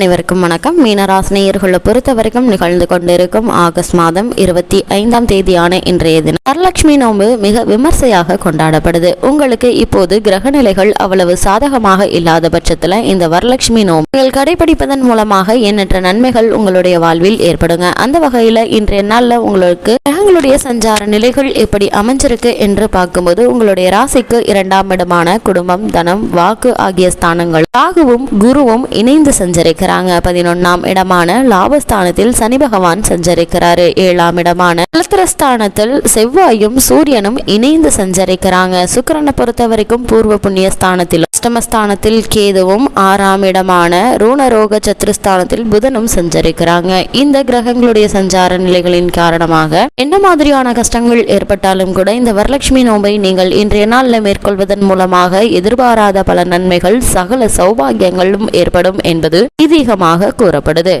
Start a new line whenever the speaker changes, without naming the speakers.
அனைவருக்கும் வணக்கம். மீனராசினியர்களை பொறுத்த வரைக்கும் நிகழ்ந்து கொண்டிருக்கும் ஆகஸ்ட் மாதம் இருபத்தி ஐந்தாம் தேதியான இன்றைய தினம். வரலட்சுமி நோன்பு மிக விமர்சையாக கொண்டாடப்படுது. உங்களுக்கு இப்போது கிரக நிலைகள் அவ்வளவு சாதகமாக இல்லாத பட்சத்துல இந்த வரலட்சுமி நோம்பு நீங்கள் கடைபிடிப்பதன் மூலமாக எண்ணற்ற நன்மைகள் உங்களுடைய வாழ்வில் ஏற்படுங்க. அந்த வகையில இன்றைய நாள்ல உங்களுக்கு கிரகங்களுடைய சஞ்சார நிலைகள் எப்படி அமைஞ்சிருக்கு என்று பார்க்கும்போது உங்களுடைய ராசிக்கு இரண்டாம் இடமான குடும்பம் தனம் வாக்கு ஆகிய ஸ்தானங்கள். ராகுவும் குருவும் இணைந்து சஞ்சரிக்கிறாங்க பதினொன்னாம் இடமான லாபஸ்தானத்தில் சனி பகவான் சஞ்சரிக்கிறாரு. ஏழாம் இடமான நலத்திரஸ்தானத்தில் செவ்வாயும் சூரியனும் இணைந்து சஞ்சரிக்கிறாங்க. சுக்கரனை பொறுத்த வரைக்கும் பூர்வ புண்ணிய ஸ்தானத்தில் அஷ்டமஸ்தானத்தில் கேதுவும் ஆறாம் இடமான ரூணரோக சத்ருஸ்தானத்தில் புதனும் சஞ்சரிக்கிறாங்க. இந்த கிரகங்களுடைய சஞ்சார நிலைகளின் காரணமாக என்ன மாதிரியான கஷ்டங்கள் ஏற்பட்டாலும் கூட இந்த வரலட்சுமி நோம்பை நீங்கள் இன்றைய நாளில் மேற்கொள்வதன் மூலமாக எதிர்பாராத பல நன்மைகள் சகல சௌபாகியங்களும் ஏற்படும் என்பது இது ஐதீகமாக கூறப்படுது.